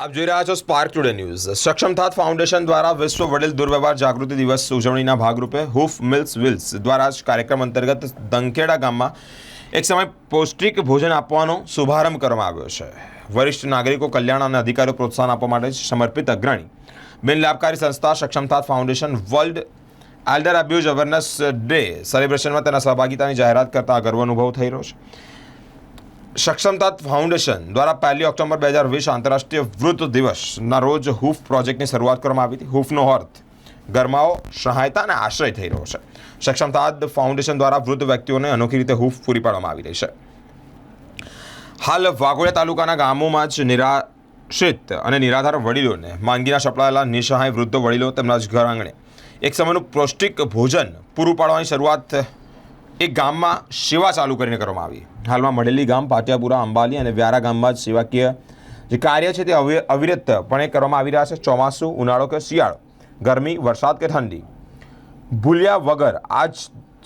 આપ જોઈ રહ્યા છો સ્પાર્ક ટુડે ન્યૂઝ સક્ષમ થાત ફાઉન્ડેશન દ્વારા વિશ્વ વડીલ દુર્વ્યવહાર જાગૃતિ દિવસ ઉજવણીના ભાગરૂપે હુફ મિલ્સ વિલ્સ દ્વારા કાર્યક્રમ અંતર્ગત દંખેડા ગામમાં એક સમય પૌષ્ટિક ભોજન આપવાનો શુભારંભ કરવામાં આવ્યો છે. વરિષ્ઠ નાગરિકો કલ્યાણ અને અધિકારીઓ પ્રોત્સાહન આપવા માટે સમર્પિત અગ્રણી બિન લાભકારી સંસ્થા સક્ષમ થાત foundation world elder abuse awareness day સેલિબ્રેશનમાં તેના સહભાગિતાની જાહેરાત કરતા ગર્વ અનુભવ થઈ રહ્યો છે. સક્ષમતા ફાઉન્ડેશન દ્વારા પહેલી ઓક્ટોબર બે હજાર વીસ આંતરરાષ્ટ્રીય વૃદ્ધ દિવસના રોજ હૂફ પ્રોજેક્ટની શરૂઆત કરવામાં આવી હતી. હૂફનો અર્થ ગરમાઓ સહાયતા અને આશ્રય થઈ રહ્યો છે. સક્ષમતા ફાઉન્ડેશન દ્વારા વૃદ્ધ વ્યક્તિઓને અનોખી રીતે હૂફ પૂરી પાડવામાં આવી રહી છે. હાલ વાઘોડિયા તાલુકાના ગામોમાં જ નિરાશ્રિત અને નિરાધાર વડીલોને માંગીના સપડાયેલા નિસહાય વૃદ્ધ વડીલો તેમના જ ઘર આંગણે એક સમયનું પૌષ્ટિક ભોજન પૂરું પાડવાની શરૂઆત એક ગામમાં સેવા ચાલુ કરીને કરવામાં આવી. હાલમાં મળેલી ગામ પાટિયાપુરા, અંબાલી અને વ્યારા ગામમાં જ સેવાકીય જે કાર્ય છે તે અવિરત પણ એ કરવામાં આવી રહ્યા છે. ચોમાસું, ઉનાળો કે શિયાળો. ગરમી, વરસાદ કે ઠંડી. ભૂલ્યા વગર આજ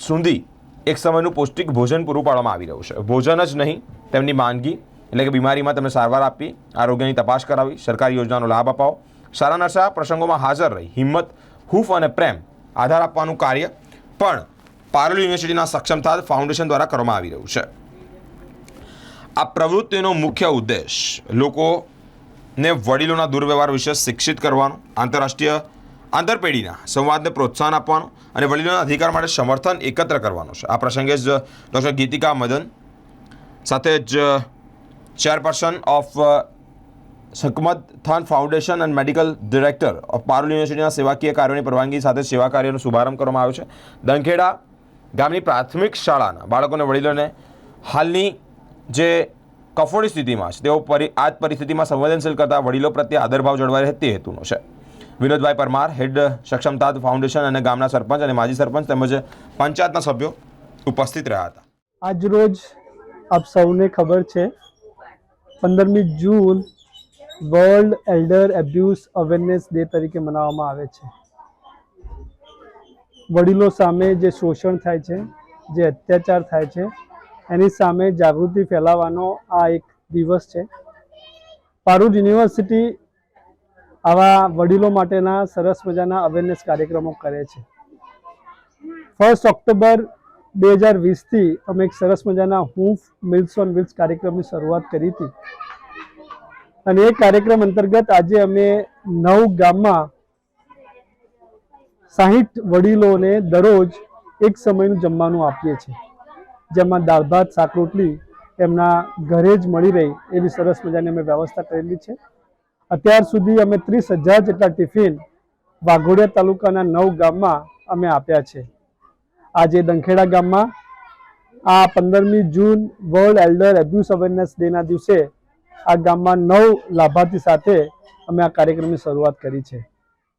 સુધી એક સમયનું પૌષ્ટિક ભોજન પૂરું પાડવામાં આવી રહ્યું છે. ભોજન જ નહીં, તેમની માંદગી એટલે કે બીમારીમાં તમે સારવાર આપી, આરોગ્યની તપાસ કરાવી, સરકારી યોજનાનો લાભ અપાવો. સારા નરસા પ્રસંગોમાં હાજર રહી. હિંમત, હૂફ અને પ્રેમ આધાર આપવાનું કાર્ય. પણ પારુલ યુનિવર્સિટીના સક્ષમતા ફાઉન્ડેશન દ્વારા કરવામાં આવી રહ્યું છે. આ પ્રવૃત્તિનો મુખ્ય ઉદ્દેશ લોકોને વડીલોના દુર્વ્યવહાર વિશે શિક્ષિત કરવાનો, આંતરરાષ્ટ્રીય આંતરપેઢીના સંવાદને પ્રોત્સાહન આપવાનું અને વડીલોના અધિકાર માટે સમર્થન એકત્ર કરવાનું છે. આ પ્રસંગે જ ડૉક્ટર ગીતિકા મદન સાથે જ chairperson of શકમત than foundation and medical director of Parul યુનિવર્સિટીના સેવાકીય કાર્યોની પરવાનગી સાથે સેવા કાર્યનો શુભારંભ કરવામાં આવ્યો છે. દંખેડા ગામની પ્રાથમિક શાળાના બાળકોને વડીલોને હાલની જે કફોડી સ્થિતિમાં છે, તેઓ પરી, આ જ પરિસ્થિતિમાં સંવેદનશીલ કરતા વડીલો પ્રત્યે આદરભાવ જળવાઈ રહે તે હેતુનો છે. વિનોદભાઈ પરમાર, હેડ સક્ષમતા ફાઉન્ડેશન અને ગામના સરપંચ અને માજી સરપંચ તેમજ પંચાયતના સભ્યો ઉપસ્થિત રહ્યા હતા. આજરોજ આપ સૌને ખબર છે, પંદરમી જૂન world elder abuse awareness day તરીકે મનાવવામાં આવે છે. વડીલો સામે જે શોષણ થાય છે, જે અત્યાચાર થાય છે, એની સામે જાગૃતિ ફેલાવવાનો આ એક દિવસ છે. પારૂજ યુનિવર્સિટી આવા વડીલો માટેના સરસ મજાના અવેરનેસ કાર્યક્રમો કરે છે. ફર્સ્ટ ઓક્ટોબર બે હજાર વીસથી અમે એક સરસ મજાના હૂફ મિલ્સ ઓન વિલ્સ કાર્યક્રમની શરૂઆત કરી હતી. અને એ કાર્યક્રમ અંતર્ગત આજે અમે નવ ગામમાં સાહીઠ વડીલોને દરરોજ એક સમયનું જમવાનું આપીએ છીએ. જેમાં દાળ ભાત, શાક, રોટલી એમના ઘરે જ મળી રહે એવી સરસ મજાની અમે વ્યવસ્થા કરેલી છે. અત્યાર સુધી અમે ત્રીસ હજાર જેટલા ટિફિન વાઘોડિયા તાલુકાના નવ ગામમાં અમે આપ્યા છે. આજે દંખેડા ગામમાં આ પંદરમી June world elder abuse awareness ડેના દિવસે આ ગામમાં નવ લાભાર્થી સાથે અમે આ કાર્યક્રમની શરૂઆત કરી છે.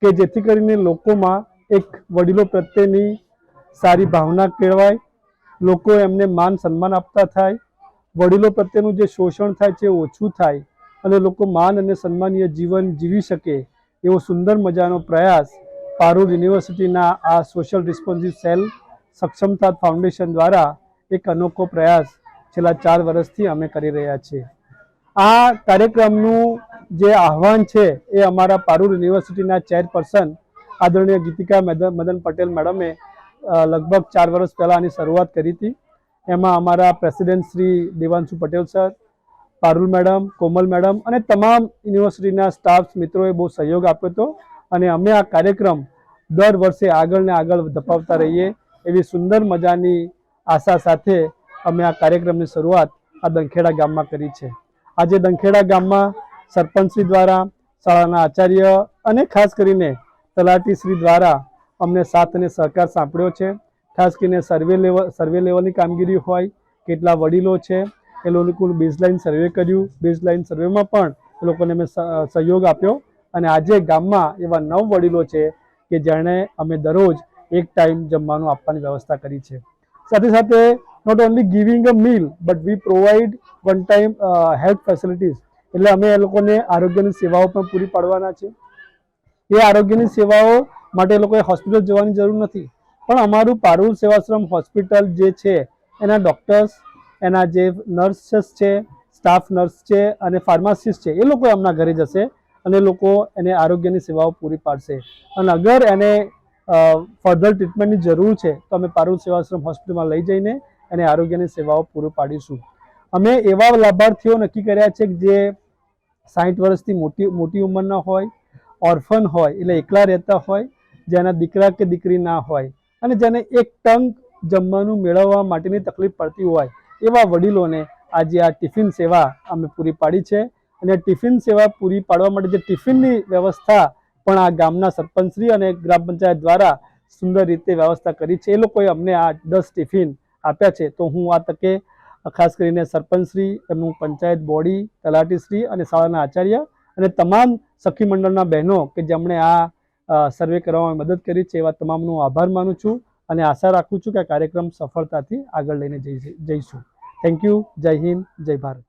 કે જેથી કરીને લોકોમાં એક વડીલો પ્રત્યેની સારી ભાવના કેળવાય, લોકો એમને માન સન્માન આપતા થાય, વડીલો પ્રત્યેનું જે શોષણ થાય છે ઓછું થાય અને લોકો માન અને સન્માનીય જીવન જીવી શકે એવો સુંદર મજાનો પ્રયાસ પારૂર યુનિવર્સિટીના આ social responsive cell Sakshamta foundation દ્વારા એક અનોખો પ્રયાસ છેલ્લા ચાર વર્ષથી અમે કરી રહ્યા છીએ. આ કાર્યક્રમનું જે આહવાન છે એ અમારા પારૂર યુનિવર્સિટીના ચેરપર્સન આદરણીય ગીતિકા મદન પટેલ મેડમે લગભગ ચાર વર્ષ પહેલાં આની શરૂઆત કરી હતી. એમાં અમારા president Shri Devanshu Patel sir, Parul madam, Komal madam અને તમામ યુનિવર્સિટીના સ્ટાફ મિત્રોએ બહુ સહયોગ આપ્યો હતો અને અમે આ કાર્યક્રમ દર વર્ષે આગળ ને આગળ ધપાવતા રહીએ એવી સુંદર મજાની આશા સાથે અમે આ કાર્યક્રમની શરૂઆત આ દંખેડા ગામમાં કરી છે. આજે દંખેડા ગામમાં સરપંચશ્રી દ્વારા શાળાના આચાર્ય અને ખાસ કરીને તલાટીશ્રી દ્વારા અમને સાથ અને સહકાર સાંપડ્યો છે. ખાસ કરીને સર્વે લેવલ સર્વે લેવલની કામગીરી હોય, કેટલા વડીલો છે, એ લોકોનું બેઝલાઇન સર્વે કર્યું. બેઝલાઇન સર્વેમાં પણ એ લોકોને મેં સ- સહયોગ આપ્યો. અને આજે ગામમાં એવા નવ વડીલો છે કે જેણે અમે દરરોજ એક ટાઈમ જમવાનું આપવાની વ્યવસ્થા કરી છે. સાથે સાથે not only giving a meal but we provide one time health facilities એટલે અમે એ લોકોને આરોગ્યની સેવાઓ પણ પૂરી પાડવાના છે. એ આરોગ્યની સેવાઓ માટે લોકોએ હોસ્પિટલ જવાની જરૂર નથી. પણ અમારું પારુલ સેવાશ્રમ હોસ્પિટલ જે છે, એના ડૉક્ટર્સ, એના જે નર્સિસ છે, સ્ટાફ નર્સ છે અને ફાર્માસિસ્ટ છે, એ લોકો એમના ઘરે જશે અને લોકો એને આરોગ્યની સેવાઓ પૂરી પાડશે. અને અગર એને ફર્ધર ટ્રીટમેન્ટની જરૂર છે, તો અમે પારુલ સેવાશ્રમ હોસ્પિટલમાં લઈ જઈને એને આરોગ્યની સેવાઓ પૂરી પાડીશું. અમે એવા લાભાર્થીઓ નક્કી કર્યા છે કે જે સાઠ વર્ષથી મોટી મોટી ઉંમરના હોય ઓર્ફન હોય, એટલે એકલા રહેતા હોય, જેના દીકરા કે દીકરી ના હોય, અને જેને એક ટંક જમવાનું મેળવવા માટેની તકલીફ પડતી હોય, એવા વડીલોને આજે આ ટિફિન સેવા અમે પૂરી પાડી છે. અને ટિફિન સેવા પૂરી પાડવા માટે જે ટિફિનની વ્યવસ્થા પણ આ ગામના સરપંચશ્રી અને ગ્રામ પંચાયત દ્વારા સુંદર રીતે વ્યવસ્થા કરી છે. એ લોકોએ અમને આ દસ ટિફિન આપ્યા છે. તો હું આ તકે, ખાસ કરીને સરપંચશ્રી, એમનું પંચાયત બોડી, તલાટીશ્રી અને શાળાના આચાર્ય અને તમામ સખી મંડળના બહેનો કે જેમણે આ સર્વે કરવામાં મદદ કરી છે એવા તમામનો આભાર માનું છું અને આશા રાખું છું કે આ કાર્યક્રમ સફળતાથી આગળ લઈને જઈ, જઈશું. થેન્ક યુ જય હિન્દ. જય ભારત.